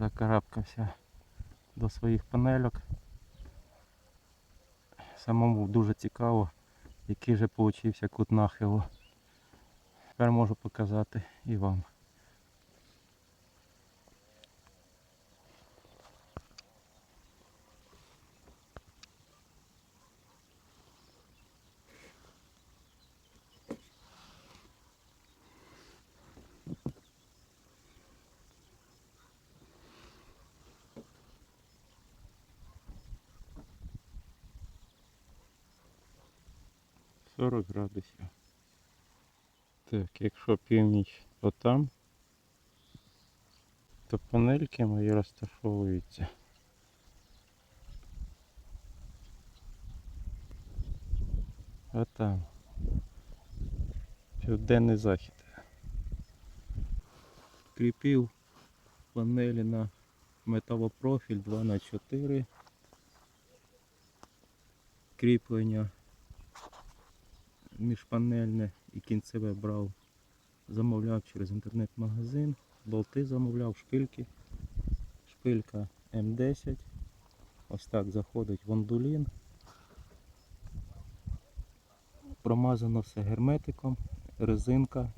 Закарабкався до своїх панельок. Самому дуже цікаво, який же получився кут нахилу. Тепер можу показати і вам. Сорок градусів. Так, якщо північ отам, то панельки мої розташовуються. Отам. Південний захід. Кріпів панелі на металопрофіль 2х4. Кріплення міжпанельне і кінцеве брав. Замовляв через інтернет-магазин. Болти замовляв, шпильки. Шпилька М10. Ось так заходить в ондулін. Промазано все герметиком, резинка,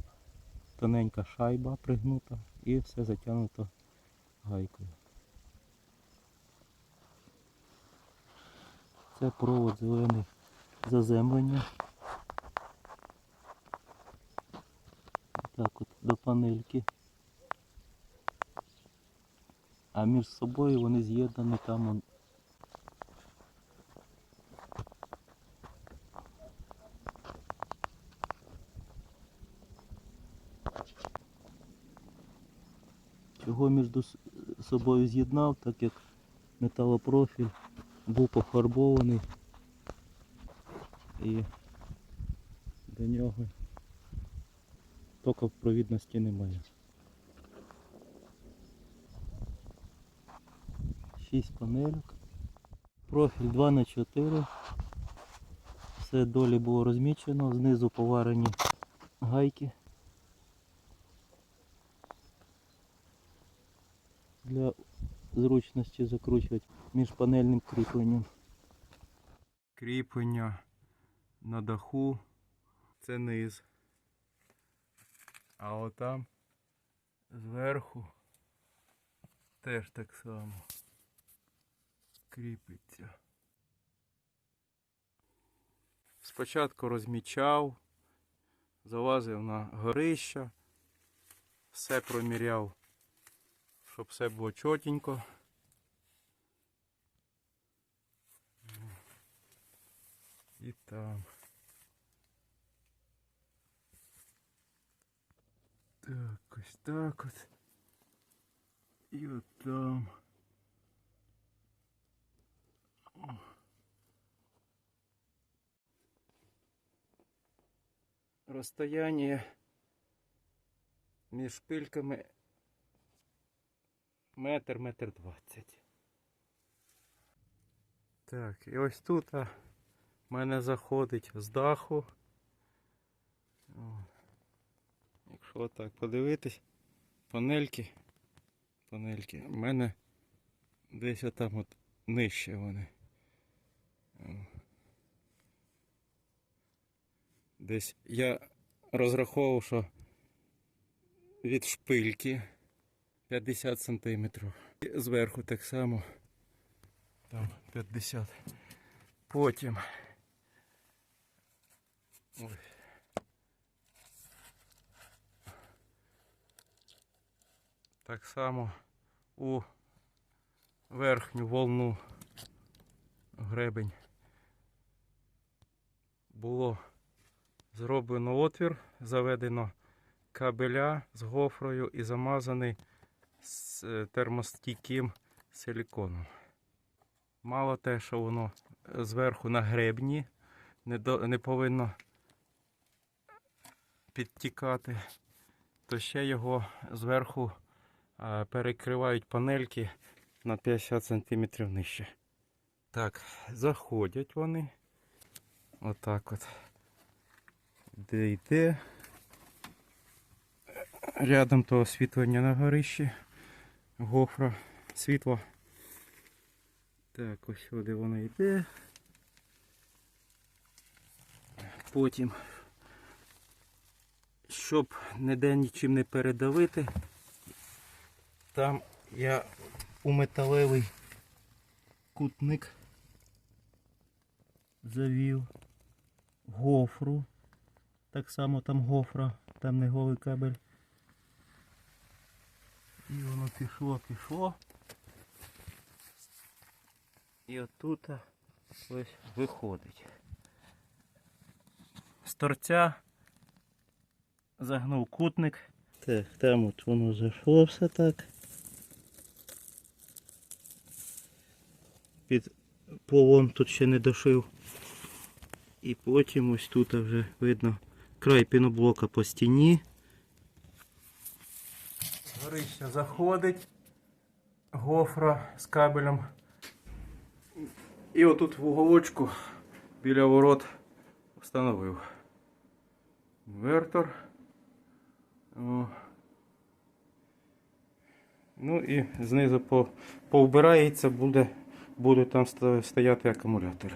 тоненька шайба пригнута і все затягнуто гайкою. Це провод зелений заземлення. Так от до панельки. А між собою вони з'єднані там он, Чого між собою з'єднав, так як металопрофіль був пофарбований і до нього токопровідності немає. 6 панельок. Профіль 2 на 4 Все долі було розмічено, знизу поварені гайки. Для зручності закручувати між панельним кріпленням. Кріплення на даху це низ. А отам зверху теж так само кріпиться. Спочатку розмічав, залазив на горище, все проміряв, щоб все було чотенько. І там. Так, ось так от. І от там. О. Розстояние між шпильками метр, метр двадцять. Так, і ось тут в мене заходить з даху. О. Якщо так подивитись, панельки, панельки, в мене десь отам от нижче вони. Десь я розраховував, що від шпильки 50 сантиметрів. І Зверху так само. Там 50. Потім. Ой. Так само у верхню волну гребень було зроблено отвір, заведено кабеля з гофрою і замазаний з е, термостійким силіконом. Мало те, що воно зверху на гребні не, до, не повинно підтікати, то ще його зверху е, перекривають панельки на 50 см нижче. Так, заходять вони. Отак от. Де йде. Рядом то освітлення на горищі. Гофра світло. Так, ось сюди воно йде. Потім, щоб ніде нічим не передавити, там я у металевий кутник завів гофру. Так само там гофра, там не голий кабель. І воно пішло, пішло. І отут ось виходить. З торця загнув кутник. Так, там от воно зайшло все так. Під полом тут ще не дошив. І потім ось тут вже видно край піноблока по стіні. Горище заходить, гофра з кабелем. І отут в уголочку біля ворот встановив інвертор. О. Ну і знизу повбирається, буде, будуть там сто- стояти акумулятори.